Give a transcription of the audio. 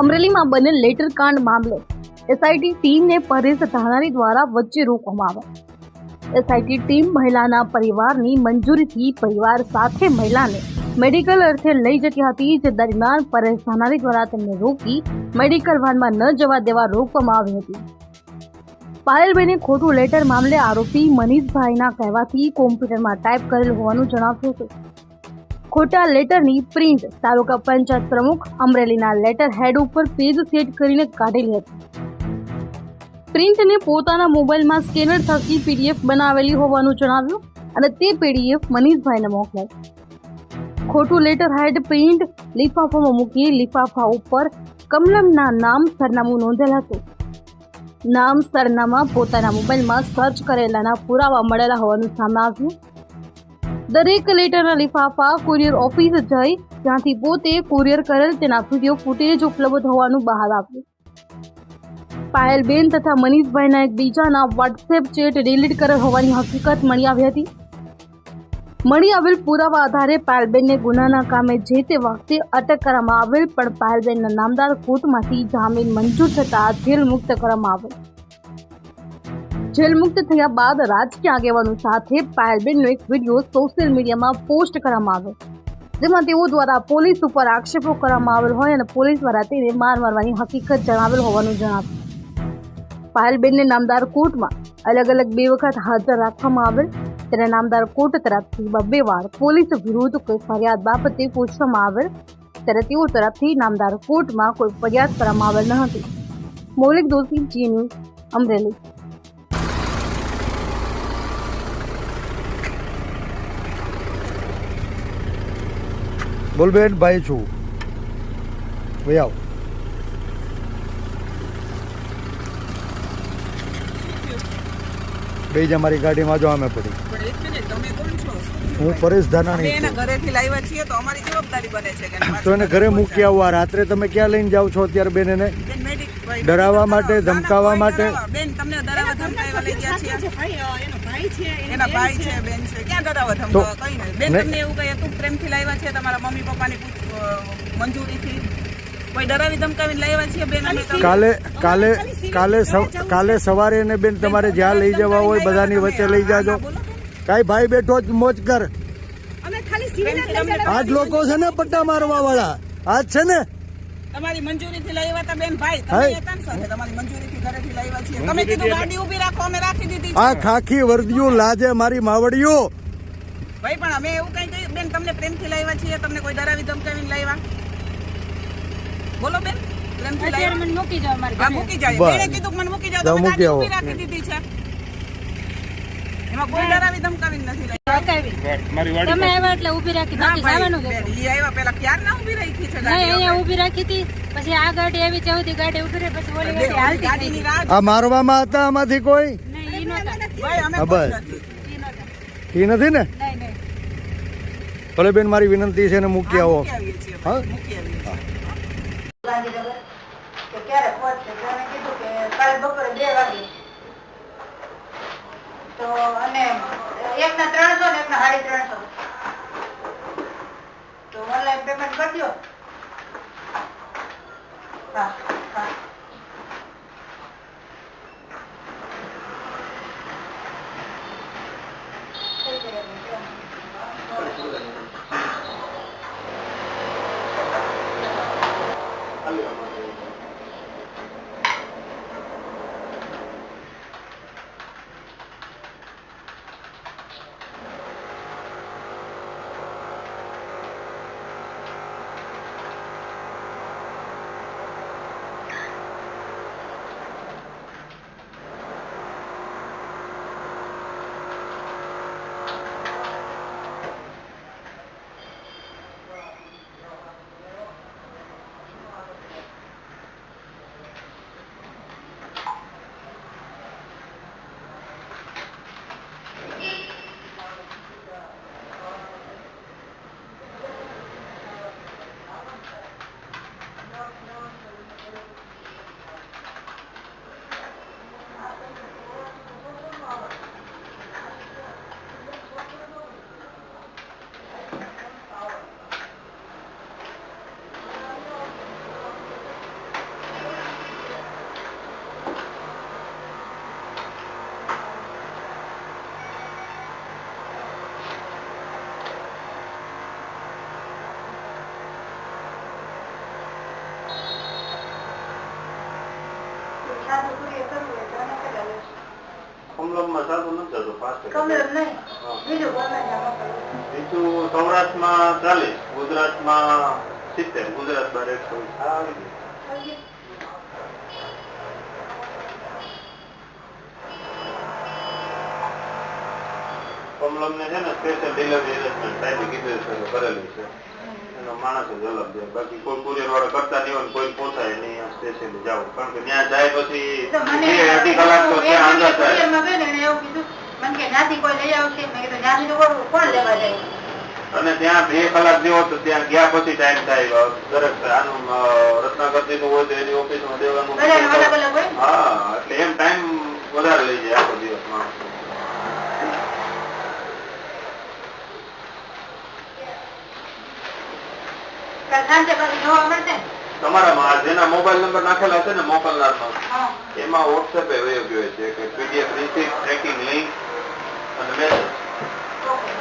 અમરેલીમાં બનેલ લેટર કાંડ મામલે એસઆઈટી ટીમને પરેશ ધાનાણી દ્વારા વચ્ચે રોકવામાં આવ્યા. એસઆઈટી ટીમ મહિલાના પરિવારની મંજૂરીથી પરિવાર સાથે મહિલાને મેડિકલ અર્થે લઈ જતી હતી. જે દરમિયાન પરેશ ધાનાણી દ્વારા તેમને રોકી મેડિકલ વાનમાં ન જવા દેવા રોકવામાં આવી હતી. પાયલબેને ખોટું લેટર મામલે આરોપી મનીષભાઈના કહેવાથી કોમ્પ્યુટરમાં ટાઈપ કરેલ હોવાનું જણાવ્યું હતું. ખોટા લેટરની પ્રિન્ટ તાલુકા પંચાયત પ્રમુખ અમરેલીના લેટર હેડ ઉપર પેજ સેટ કરીને કાઢેલી હતી. પ્રિન્ટને પોતાના મોબાઈલમાં સ્કેનર થકી પીડીએફ બનાવેલી હોવાનું જણાવ્યું અને તે પીડીએફ મનીષભાઈને મોકલાઈ. ખોટું લેટર હેડ પ્રિન્ટ લિફાફામાં મૂકી લિફાફા ઉપર કમલમના નામ સરનામું નોંધેલ હતું. નામ સરનામા પોતાના મોબાઈલમાં સર્ચ કરેલાના પુરાવા મળેલા હોવાનું સામે આવ્યું. દરેક લેટરના લિફાફા કુરિયર ઓફિસ જઈ જ્યાંથી પોતે કુરિયર કરેલ તેના વીડિયો ફૂટેજ ઉપલબ્ધ હોવાનું બહાર આવ્યું. પાયલબેન તથા મનીષભાઈના એકબીજાના વોટ્સએપ ચેટ ડિલીટ કરેલ હોવાની હકીકત મળી આવી હતી. મળી આવેલ પુરાવા આધારે પાયલબેનને ગુનાના કામે જે તે વખતે અટક કરવામાં આવેલ, પણ પાયલબેનના નામદાર કોર્ટમાંથી જામીન મંજૂર થતા જેલ મુક્ત કરવામાં આવેલ જેલ મુક્ત થયા બાદ રાજકીય આગેવાનો સાથે પાયલબેનનો એક વીડિયો સોશિયલ મીડિયામાં પોસ્ટ કરવામાં આવ્યો, જેમાં તેઓ દ્વારા પોલીસ ઉપર આક્ષેપો કરવામાં આવેલ હોય અને પોલીસ દ્વારા તેને માર મારવાની હકીકત જણાવેલ હોવાનું જણાવ્યું. પાયલબેનને નામદાર કોર્ટમાં અલગ અલગ બે વખત હાજર રાખવામાં આવેલ ત્યારે નામદાર કોર્ટ તરફથી બબ્બે વાર પોલીસ વિરુદ્ધ કોઈ ફરિયાદ બાબતે પૂછવામાં આવેલ, ત્યારે તેઓ તરફથી નામદાર કોર્ટમાં કોઈ ફરિયાદ કરવામાં આવેલ ન હતી. મૌલિક દોશી, જી ન્યૂઝ, અમરેલી. બોલ બેન ભાઈ છું. ભાઈ આવ. બે જ અમારી ગાડીમાં જો અમે પડી. હું પરેશ ધાનાણી એના ઘરેથી લાવ્યા છીએ તો અમારી જવાબદારી બને છે કે તો એને ઘરે મૂકી આવવા રાત્રે તમે ક્યાં લઈને જાઓ છો અત્યારે બેન એને? ડરાવવા માટે, ધમકાવવા માટે? બેન તમને ડરાવવા લઈ ગયા છીએ એનો ભાઈ છે એના ભાઈ છે. બેન છે. ક્યાં ડરાવવા તો- કઈ નહીં. બેન તમને એવું કહે તું પ્રેમથી લાવ્યા છે? તમારા મમ્મી પપ્પાની મંજૂરીથી? કોઈ ડરાવી ધમકાવીને લાવ્યા છીએ બેન અમે કાલે કાલે કાલે કાલે સવારે ને બેન તમારે જ્યાં લઈ જવા હોય બધાની વચ્ચે લઈ જાજો. કાંઈ ભાઈ બેઠો જ મોજ કર. ખાલી સિવિલ જ આજ લોકો છે ને પટ્ટા મારવા વાળા આજ છે ને તમારી મંજૂરીથી લાવ્યા હતા બેન ભાઈ. તમે હતા ને સાથે તમારી મંજૂરીથી ઘરેથી લાવ્યા છીએ. તમે કીધું ગાડી ઊભી રાખો અમે રાખી દીધી આ ખાખી વર્દીઓ લાજે મારી માવડીઓ. ભાઈ પણ અમે એવું કઈ કહ્યું? બેન તમને પ્રેમથી લાવ્યા છીએ. તમને કોઈ ડરાવી ધમકાવીને લાવ્યા બોલો બેન પ્રેમથી થી લાવ્યા મને મૂકી જાવ મારી હા મૂકી જાય બસ. કીધું મને મૂકી જાઓ, તમે ગાડી ઊભી રાખી દીધી છે. કોઈ ડરાવી નથી તમે આવ્યા એટલે ઊભી રાખી બાકી જવાનું ભાઈ જ બેન, ઈ આવ્યા પેલા ક્યાર ના ઊભી રાખી છે અહીંયા? ઊભી રાખી હતી પછી આ ગાડી આવી ચૌથી ગાડી ઊભી રહી પછી ઓલી ગાડી હાલતી થઈ ગાડીની ગઈ. રાહ આ મારવામાં હતા આમાંથી કોઈ. ઈ એ નથી. ને? ભલે બેન મારી વિનંતી છે ને મૂકી આવો. હા? ક્યારે પહોંચશે? કીધું કે કાલે બપોરે બે વાગે તો અને એકના ત્રણસો ને એકના સાડી ત્રણસો તો ઓનલાઈન પેમેન્ટ કરજો હા હા Thank you. કમલમ હા. બીજું ગમે ત્યાં મોકલો. બીજું સૌરાષ્ટ્રમાં ચાલીસ ગુજરાતમાં સિત્તેર ગુજરાતમાં એકસો આવી ગયું. કમલમને છે ને સ્પેશિયલ ડિલિવરી એરેન્જમેન્ટ સાહેબ કીધું છે કરેલું છે એનો માણસ જ અલગ જાય બાકી કોઈ કુરિયર વાળા કરતા નહીં હોય કોઈ પહોંચાય નહીં સ્પેશિયલી જવું કારણ કે ત્યાં જાય પછી અઢી કલાક તો ત્યાં અંદર થાય ને મેં અને ત્યાં બે કલાક જેવો તો ત્યાં ગયા પછી ટાઈમ થાય. દરેક આનું રત્નાગર રત્નાકરજી નું હોય તો એની ઓફિસમાં દેવાનું બધાને અલગ અલગ હોય ને? હા એટલે એમ ટાઈમ વધારે લઈ જાય આખો દિવસ માણસ તમારા જેના મોબાઈલ નંબર નાખેલા છે ને મોકલનારનો એમાં વોટ્સએપે વયો ગયો છે કે પીડીએફ રિસીપ ટ્રેકિંગ લિંક અને મેસેજ